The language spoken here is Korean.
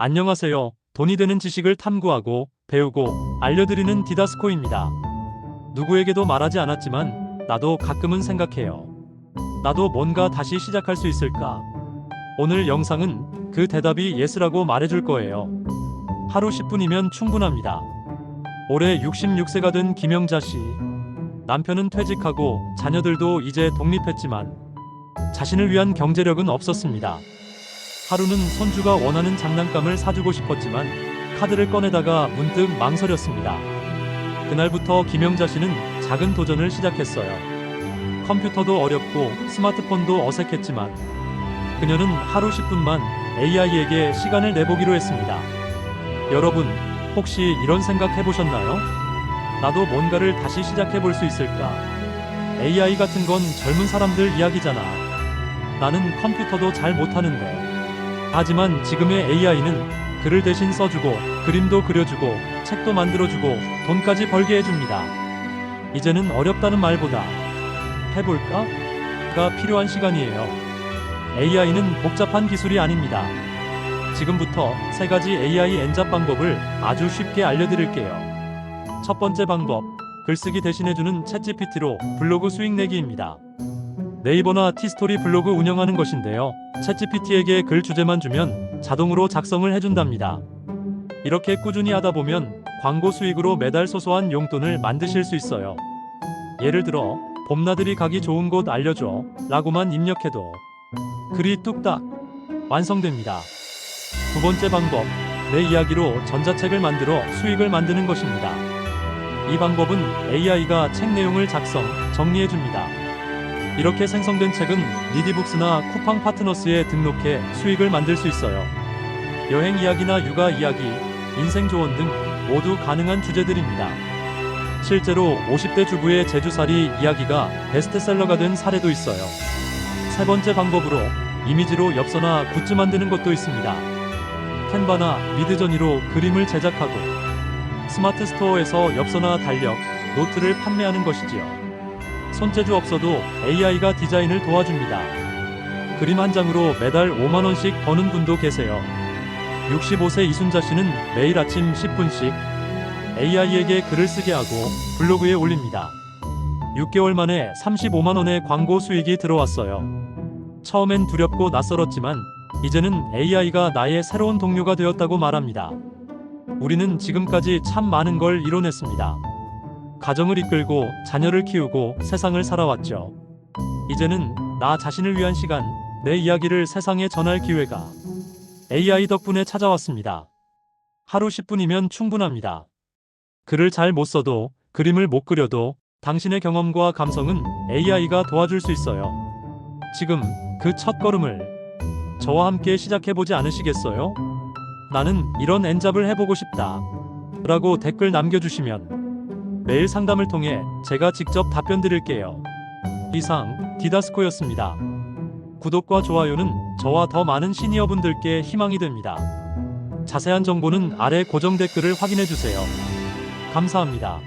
안녕하세요. 돈이 되는 지식을 탐구하고 배우고 알려드리는 디다스코입니다. 누구에게도 말하지 않았지만 나도 가끔은 생각해요. 나도 뭔가 다시 시작할 수 있을까? 오늘 영상은 그 대답이 예스라고 말해줄 거예요. 하루 10분이면 충분합니다. 올해 66세가 된 김영자 씨. 남편은 퇴직하고 자녀들도 이제 독립했지만 자신을 위한 경제력은 없었습니다. 하루는 손주가 원하는 장난감을 사주고 싶었지만 카드를 꺼내다가 문득 망설였습니다. 그날부터 김영자 씨는 작은 도전을 시작했어요. 컴퓨터도 어렵고 스마트폰도 어색했지만 그녀는 하루 10분만 AI에게 시간을 내보기로 했습니다. 여러분, 혹시 이런 생각 해보셨나요? 나도 뭔가를 다시 시작해볼 수 있을까? AI 같은 건 젊은 사람들 이야기잖아. 나는 컴퓨터도 잘 못하는데. 하지만 지금의 AI는 글을 대신 써주고, 그림도 그려주고, 책도 만들어주고, 돈까지 벌게 해줍니다. 이제는 어렵다는 말보다 해볼까? 가 필요한 시간이에요. AI는 복잡한 기술이 아닙니다. 지금부터 세 가지 AI 엔잡 방법을 아주 쉽게 알려드릴게요. 첫 번째 방법, 글쓰기 대신해주는 챗GPT로 블로그 수익 내기입니다. 네이버나 티스토리 블로그 운영하는 것인데요. 챗GPT에게 글 주제만 주면 자동으로 작성을 해준답니다. 이렇게 꾸준히 하다 보면 광고 수익으로 매달 소소한 용돈을 만드실 수 있어요. 예를 들어, 봄나들이 가기 좋은 곳 알려줘 라고만 입력해도 글이 뚝딱 완성됩니다. 두 번째 방법, 내 이야기로 전자책을 만들어 수익을 만드는 것입니다. 이 방법은 AI가 책 내용을 작성, 정리해줍니다. 이렇게 생성된 책은 리디북스나 쿠팡 파트너스에 등록해 수익을 만들 수 있어요. 여행 이야기나 육아 이야기, 인생 조언 등 모두 가능한 주제들입니다. 실제로 50대 주부의 제주살이 이야기가 베스트셀러가 된 사례도 있어요. 세 번째 방법으로 이미지로 엽서나 굿즈 만드는 것도 있습니다. 캔바나 미드저니로 그림을 제작하고 스마트 스토어에서 엽서나 달력, 노트를 판매하는 것이지요. 손재주 없어도 AI가 디자인을 도와줍니다. 그림 한 장으로 매달 5만원씩 버는 분도 계세요. 65세 이순자 씨는 매일 아침 10분씩 AI에게 글을 쓰게 하고 블로그에 올립니다. 6개월 만에 35만원의 광고 수익이 들어왔어요. 처음엔 두렵고 낯설었지만 이제는 AI가 나의 새로운 동료가 되었다고 말합니다. 우리는 지금까지 참 많은 걸 이뤄냈습니다. 가정을 이끌고 자녀를 키우고 세상을 살아왔죠. 이제는 나 자신을 위한 시간, 내 이야기를 세상에 전할 기회가 AI 덕분에 찾아왔습니다. 하루 10분이면 충분합니다. 글을 잘 못 써도, 그림을 못 그려도 당신의 경험과 감성은 AI가 도와줄 수 있어요. 지금 그 첫 걸음을 저와 함께 시작해보지 않으시겠어요? 나는 이런 엔잡을 해보고 싶다. 라고 댓글 남겨주시면 매일 상담을 통해 제가 직접 답변 드릴게요. 이상 디다스코였습니다. 구독과 좋아요는 저와 더 많은 시니어분들께 희망이 됩니다. 자세한 정보는 아래 고정 댓글을 확인해 주세요. 감사합니다.